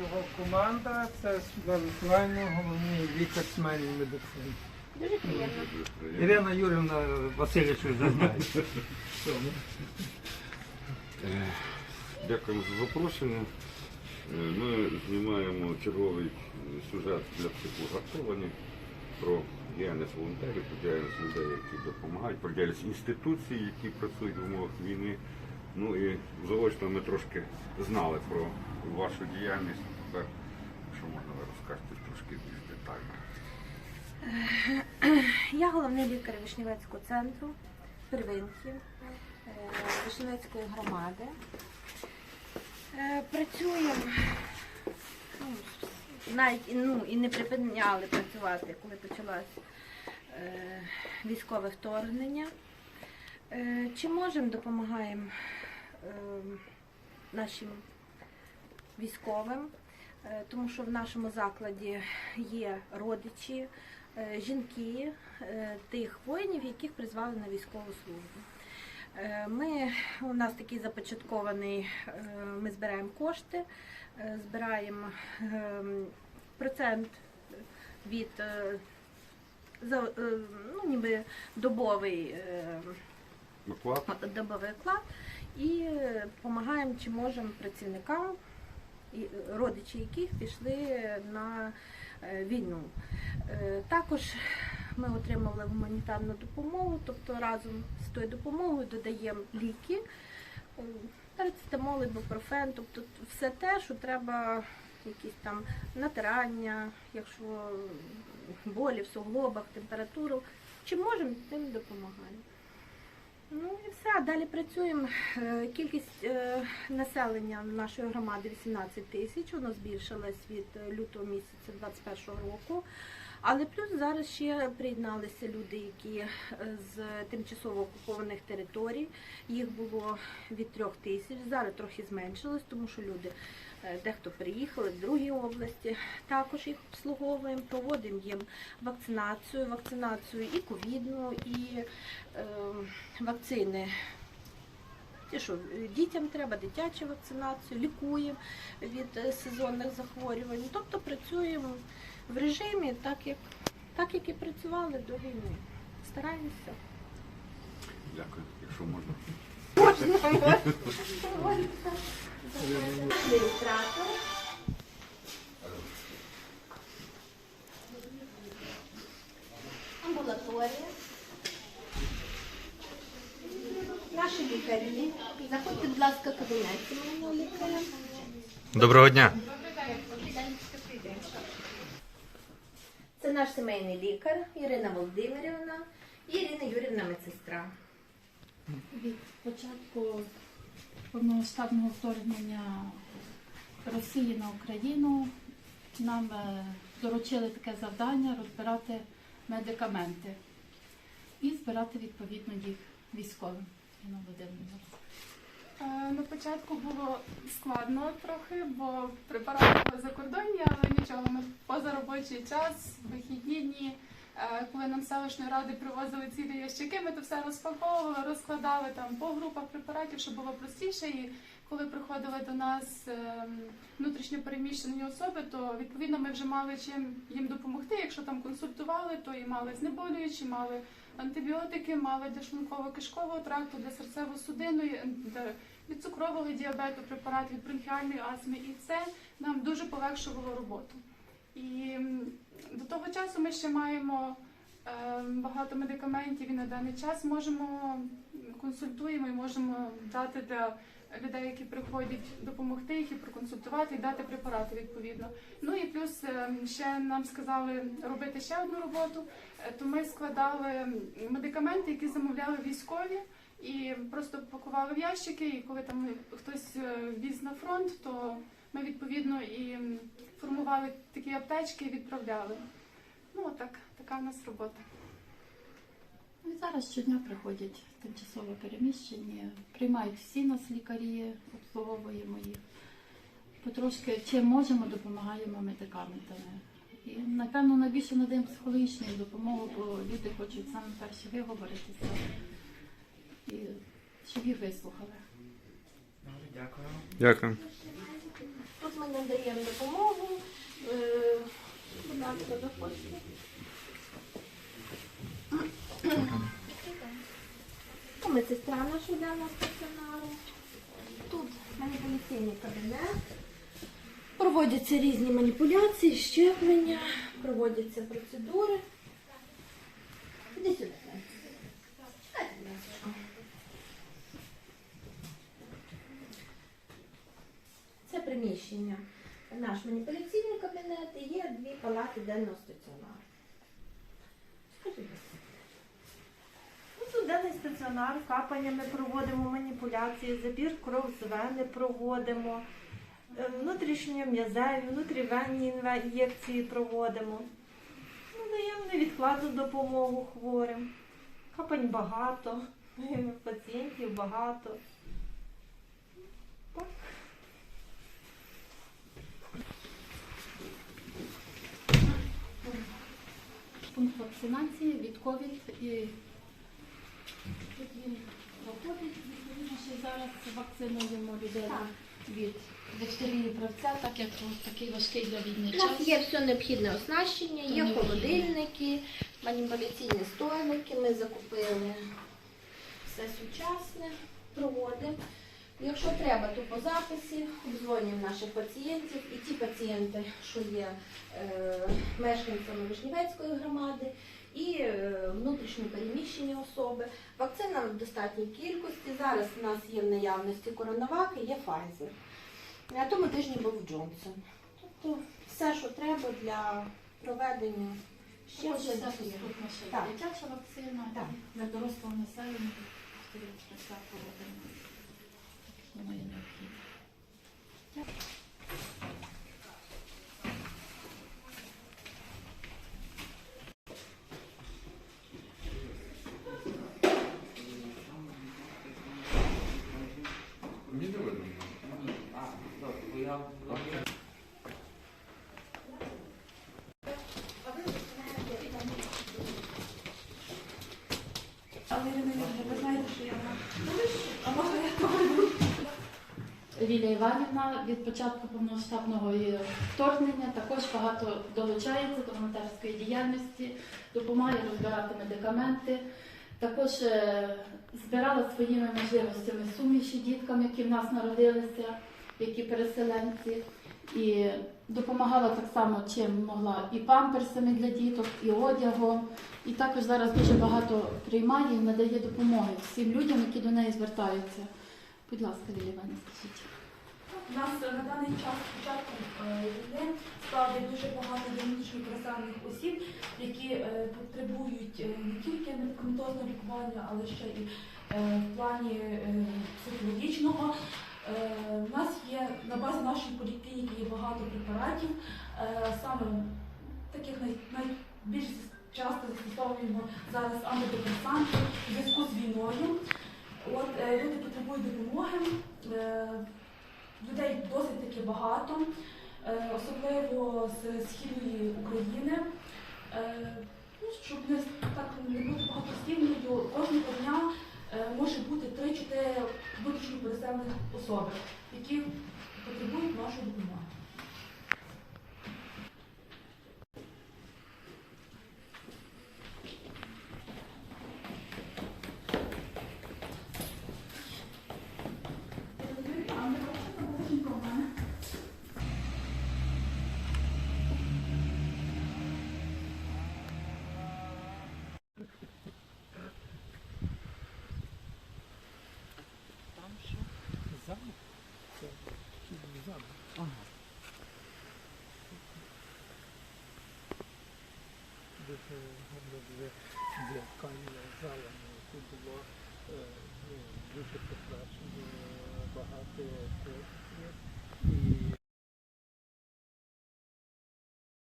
його команда, це Світлана головний лікар сімейної медицини. Дуже приємно. Ірина Юрівна Васильович вже знає. Дякуємо за запрошення. Е, Ми знімаємо черговий сюжет для циклу «Гартовані» про діяльність волонтерів, про діяльність людей, які допомагають, про діяльність інституцій, які працюють в умовах війни. Ну і заочно ми трошки знали про вашу діяльність. Тепер, якщо можна, ви розкажете трошки більш детально. Я головний лікар Вишневецького центру первинки е, Вишневецької громади. Е, Працюємо, навіть ну, і не припиняли працювати, коли почалось е, військове вторгнення. Е, Чи можемо, допомагаємо е, нашим військовим, е, тому що в нашому закладі є родичі, е, жінки е, тих воїнів, яких призвали на військову службу. Е, Ми, у нас такий започаткований, е, ми збираємо кошти, збираємо е, процент від е, е, ну, ніби добовий е, Оклад? добовий оклад і допомагаємо чи можемо працівникам, родичі яких пішли на е, війну. Е, Також ми отримали гуманітарну допомогу, тобто разом з тою допомогою додаємо ліки, е, парацетамол, ібупрофен, тобто все те, що треба, якісь там натирання, якщо болі в суглобах, температуру. Чи можемо, тим допомагаємо. Ну і все, далі працюємо. Е, Кількість е, населення нашої громади 18 тисяч, воно збільшилось від лютого місяця 2021 року. Але плюс зараз ще приєдналися люди, які е, з тимчасово окупованих територій. Їх було від трьох тисяч. Зараз трохи зменшилось, тому що люди е, дехто приїхали в другі області. Також їх обслуговуємо, проводимо їм вакцинацію, вакцинацію і ковідну, і е, вакцини. Ті, що дітям треба, дитячу вакцинацію, лікуємо від е, сезонних захворювань. Тобто працюємо в режимі так, як, так, як і працювали до війни. Стараємося. Дякую, якщо можна. Можна, можна. Реєстратор. Амбулаторія. Наші лікарі. Заходьте, будь ласка, в кабінет. Доброго дня. Це наш сімейний лікар Ірина Володимирівна і Ірина Юрівна медсестра. Від початку повномасштабного вторгнення Росії на Україну нам е, доручили таке завдання розбирати медикаменти і збирати відповідно їх військовим. Інна Володимирівна. Е, На початку було складно трохи, бо препарати закордонні, але нічого. Ми поза робочий час, вихідні дні, е, коли нам селищної ради привозили цілі ящики, ми то все розпаковували, розкладали там по групах препаратів, щоб було простіше. І коли приходили до нас ем, внутрішньо переміщені особи, то відповідно ми вже мали чим їм допомогти. Якщо там консультували, то і мали знеболюючі, мали антибіотики, мали для шлунково-кишкового тракту, для серцево-судинної, від цукрового діабету, препарат від бронхіальної астми, і це нам дуже полегшувало роботу. І до того часу ми ще маємо е, багато медикаментів і на даний час можемо консультуємо і можемо дати для людей, які приходять, допомогти їх і проконсультувати і дати препарати відповідно. Ну і плюс е, ще нам сказали робити ще одну роботу, е, то ми складали медикаменти, які замовляли військові. І просто пакували в ящики, і коли там хтось е, віз на фронт, то ми відповідно і формували такі аптечки і відправляли. Ну, отак, така в нас робота. Ну, І зараз щодня приходять тимчасово переміщені, приймають всі нас лікарі, обслуговуємо їх. Потрошки чим можемо, допомагаємо медикаментами. І, напевно, найбільше надаємо психологічну допомогу, бо люди хочуть саме перші виговоритися і щоб їх вислухали. Дякую. Дякую. Тут ми надаємо допомогу. Е, Будь ласка, заходьте. Це Медсестра наша денного стаціонару. Тут маніпуляційний кабінет. Проводяться різні маніпуляції, щеплення, проводяться процедури. Іди сюди. Це приміщення. Наш маніпуляційний кабінет і є дві палати денного стаціонару. Скажіть, будь ласка. Ну, Тут денний стаціонар, капання ми проводимо маніпуляції, забір кров з вени проводимо, е, внутрішньом'язеві, внутрівенні ін'єкції проводимо. Ну, даємо невідкладну допомогу хворим. Капань багато, пацієнтів багато. Пункт вакцинації від ковід і тут він проходить. Відповідно, що зараз вакцинуємо людей від дифтерії правця, так як ось такий важкий для війни У нас є все необхідне оснащення, є холодильники, маніпуляційні стойники. Ми закупили все сучасне, проводимо. Якщо треба, то по записі обдзвонюємо наших пацієнтів і ті пацієнти, що є е, мешканцями Вишнівецької громади, і е, внутрішньо переміщені особи. Вакцина в достатній кількості. Зараз у нас є в наявності коронавак і є Pfizer. На тому тижні був Джонсон. Тобто все, що треба для проведення Ще щеплень. все доступно ще Так. дитяча вакцина Так. для дорослого населення. Дифтерія правця проводимо. Думаю, необхідно. Мені не видно. Але Ірина Ігорівна, ви знаєте, що я на а можна я говорю? Лілія Іванівна від початку повномасштабного вторгнення також багато долучається до волонтерської діяльності, допомагає розбирати медикаменти. Також е, збирала своїми можливостями суміші діткам, які в нас народилися, які переселенці, і допомагала так само, чим могла і памперсами для діток, і одягом. І також зараз дуже багато приймає і надає допомоги всім людям, які до неї звертаються. Будь ласка, Лілія Іванівна, скажіть. У нас е, на даний час спочатку е, війни справді дуже багато динамічно переселених осіб, які е, потребують е, не тільки медикаментозного лікування, але ще і е, в плані е, психологічного. Е, У нас є на базі нашої поліклініки є багато препаратів, е, саме таких найбільш часто застосовуємо зараз антидепресанти у зв'язку з війною. От е, люди потребують допомоги. Е, Людей досить таки багато, е, особливо з східної України. Ну, Щоб не так не бути багатостійною, кожного дня е, може бути 3-4 внутрішньо переселених особи, які потребують нашої допомоги. Гарно для, ткання зала. Тут було е, ну, дуже прекрасно, багато